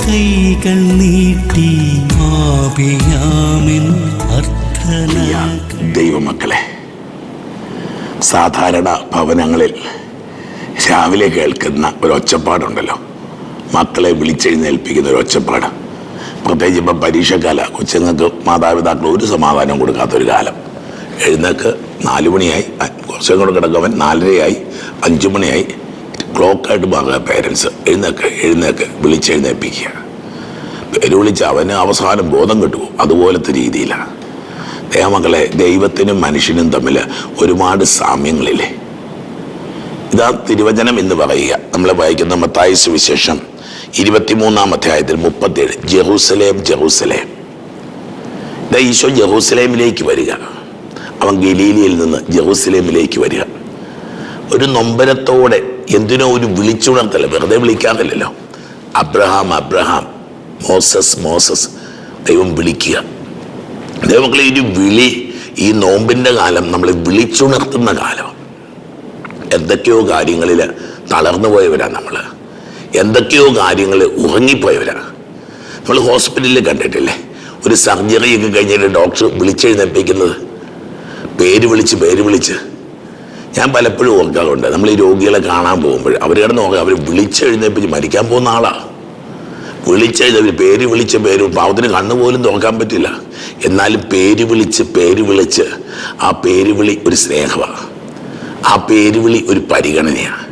കൈകൾ നീട്ടി ദൈവമക്കളെ സാധാരണ ഭവനങ്ങളിൽ രാവിലെ കേൾക്കുന്ന ഒരു ഒച്ചപ്പാടുണ്ടല്ലോ മക്കളെ വിളിച്ചെഴുന്നേൽപ്പിക്കുന്ന ഒരു ഒച്ചപ്പാട് പ്രത്യേകിച്ച് ഇപ്പം പരീക്ഷക്കാല കൊച്ചുങ്ങൾക്ക് മാതാപിതാക്കൾ ഒരു സമാധാനം കൊടുക്കാത്തൊരു കാലം. എഴുന്നേക്ക് നാല് മണിയായി കുറച്ചും കൂടെ കിടക്കവൻ നാലരയായി അഞ്ചു മണിയായി ക്ലോക്കായിട്ട് മാറുക പേരൻസ് എഴുന്നേക്ക് എഴുന്നേക്ക് വിളിച്ചെഴുന്നേപ്പിക്കുക പേര് വിളിച്ച് അവന് അവസാനം ബോധം കിട്ടുമോ അതുപോലത്തെ രീതിയിലാണ്. ദൈവമക്കളെ ദൈവത്തിനും മനുഷ്യനും തമ്മിൽ ഒരുപാട് സാമ്യങ്ങളില്ലേ? ഇതാ തിരുവചനം എന്ന് പറയുക. നമ്മൾ വായിക്കുന്ന മത്തായി സുവിശേഷം ഇരുപത്തിമൂന്നാം അധ്യായത്തിൽ മുപ്പത്തേഴ് ജെറൂസലേം ജെറൂസലേം. ഇതാ ഈശോ ജെറൂസലേമിലേക്ക് വരിക. അവൻ ഗലീലിയിൽ നിന്ന് ജെറൂസലേമിലേക്ക് വരിക. ഒരു നൊമ്പരത്തോടെ എന്തിനോ ഒരു വിളിച്ചുണർത്തല്ല വെറുതെ വിളിക്കാറില്ലല്ലോ അബ്രഹാം അബ്രഹാം മോസസ് മോസസ് ദൈവം വിളിക്കുക. ദൈവമക്കളെ ഒരു വിളി ഈ നോമ്പിന്റെ കാലം നമ്മളെ വിളിച്ചുണർത്തുന്ന കാലം. എന്തൊക്കെയോ കാര്യങ്ങളിൽ തളർന്നു പോയവരാണ് നമ്മൾ എന്തൊക്കെയോ കാര്യങ്ങൾ ഉറങ്ങിപ്പോയവരാണ് നമ്മൾ ഹോസ്പിറ്റലിൽ കണ്ടിട്ടില്ലേ? ഒരു സർജറിയൊക്കെ കഴിഞ്ഞിട്ട് ഡോക്ടർ വിളിച്ചെഴുന്നേൽപ്പിക്കുന്നത്. പേര് വിളിച്ച് പേര് വിളിച്ച്. ഞാൻ പലപ്പോഴും ഓർക്കാറുണ്ട്. നമ്മൾ ഈ രോഗികളെ കാണാൻ പോകുമ്പോൾ അവർ കിടന്ന് നോക്കുക അവർ വിളിച്ചെഴുന്നേപ്പിച്ച് മരിക്കാൻ പോകുന്ന ആളാ. വിളിച്ചെഴുതവർ പേര് വിളിച്ച പേര് പാവത്തിന് കണ്ണു പോലും തുറക്കാൻ പറ്റില്ല. എന്നാലും പേര് വിളിച്ച് പേര് വിളിച്ച് ആ പേര് വിളി ഒരു സ്നേഹമാണ് ആ പേര് വിളി ഒരു പരിഗണനയാണ്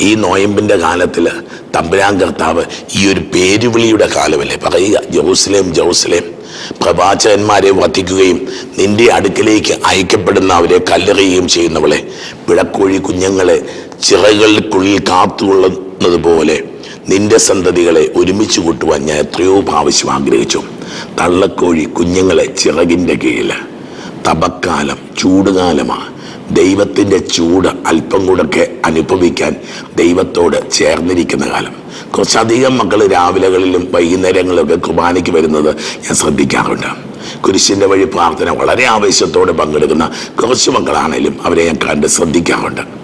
ഈ നോയമ്പിന്റെ കാലത്തിൽ തമ്പുരാൻ കർത്താവ് ഈ ഒരു പേരുവിളിയുടെ കാലമല്ലേ? പറയുക ജോസ്ലേം ജെറൂസലേം പ്രവാചകന്മാരെ വധിക്കുകയും നിന്റെ അടുക്കിലേക്ക് അയക്കപ്പെടുന്ന അവരെ കല്ലെറിയുകയും ചെയ്യുന്നവളെ. പിഴക്കോഴി കുഞ്ഞുങ്ങളെ ചിറകൾക്കുള്ളിൽ കാത്തുകൊള്ളുന്നത് പോലെ നിന്റെ സന്തതികളെ ഒരുമിച്ച് കൂട്ടുവാൻ ഞാൻ എത്രയോ പ്രാവശ്യം ആഗ്രഹിച്ചു. തള്ളക്കോഴി കുഞ്ഞുങ്ങളെ ചിറകിന്റെ കീഴിൽ തപക്കാലം ചൂടുകാലമാണ് ദൈവത്തിന്റെ ചൂട് അല്പം കൂടൊക്കെ അനുഭവിക്കാൻ ദൈവത്തോട് ചേർന്നിരിക്കുന്ന കാലം. കുറച്ചധികം മക്കൾ രാവിലെകളിലും വൈകുന്നേരങ്ങളിലൊക്കെ കുർബാനയ്ക്ക് വരുന്നത് ഞാൻ ശ്രദ്ധിക്കാറുണ്ട്. കുരിശിന്റെ വഴി പ്രാർത്ഥന വളരെ ആവേശത്തോടെ പങ്കെടുക്കുന്ന കുറച്ച് മക്കളാണേലും അവരെ ഞാൻ കണ്ട് ശ്രദ്ധിക്കാറുണ്ട്.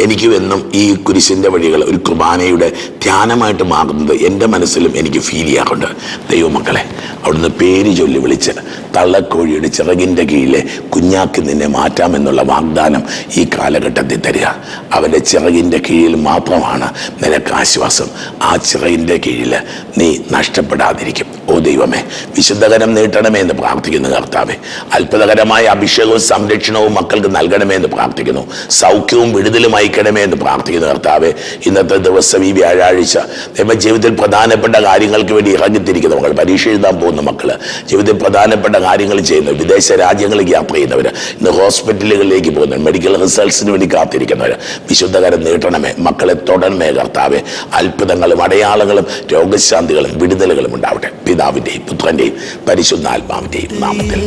എനിക്കും എന്നും ഈ കുരിശിന്റെ വഴികൾ ഒരു കുർബാനയുടെ ധ്യാനമായിട്ട് മാറുന്നത് എന്റെ മനസ്സിലും എനിക്ക് ഫീൽ ചെയ്യാറുണ്ട്. ദൈവമക്കളെ അവിടുന്ന് പേര് ചൊല്ലി വിളിച്ച് തള്ളക്കോഴിയുടെ ചിറകിന്റെ കീഴിലെ കുഞ്ഞാക്കി നിന്നെ മാറ്റാമെന്നുള്ള വാഗ്ദാനം ഈ കാലഘട്ടത്തിൽ തരിക. അവന്റെ ചിറകിന്റെ കീഴിൽ മാത്രമാണ് നിനക്ക് ആശ്വാസം. ആ ചിറകിന്റെ കീഴിൽ നീ നഷ്ടപ്പെടാതിരിക്കും. ഓ ദൈവമേ വിശുദ്ധകരം നീട്ടണമേ എന്ന് പ്രാർത്ഥിക്കുന്നു കർത്താവേ. അത്ഭുതകരമായ അഭിഷേകവും സംരക്ഷണവും മക്കൾക്ക് നൽകണമേ എന്ന് പ്രാർത്ഥിക്കുന്നു. സൗഖ്യവും വിടുതലും അയക്കണമേ എന്ന് പ്രാർത്ഥിക്കുന്നു കർത്താവെ ഇന്നത്തെ ദിവസം ഈ വ്യാഴാഴ്ച ദൈവ ജീവിതത്തിൽ പ്രധാനപ്പെട്ട കാര്യങ്ങൾക്ക് വേണ്ടി ഇറങ്ങിത്തിരിക്കുന്ന മക്കൾ പരീക്ഷ എഴുതാൻ പോകുന്ന മക്കൾ ജീവിതത്തിൽ പ്രധാനപ്പെട്ട കാര്യങ്ങൾ ചെയ്യുന്നവർ വിദേശ രാജ്യങ്ങളിലേക്ക് യാത്ര ചെയ്യുന്നവർ ഇന്ന് ഹോസ്പിറ്റലുകളിലേക്ക് പോകുന്നവർ മെഡിക്കൽ റിസൾട്ട്സിന് വേണ്ടി കാത്തിരിക്കുന്നവർ വിശുദ്ധകരം നീട്ടണമേ മക്കളെ തുടരണമേ കർത്താവെ. അത്ഭുതങ്ങളും അടയാളങ്ങളും രോഗശാന്തികളും വിടുതലുകളും ഉണ്ടാവട്ടെ. പിതാവിന്റെയും പുത്രന്റെയും പരിശുദ്ധാത്മാവിന്റെയും നാമത്തിൽ.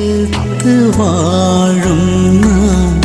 അന്തോണീസ്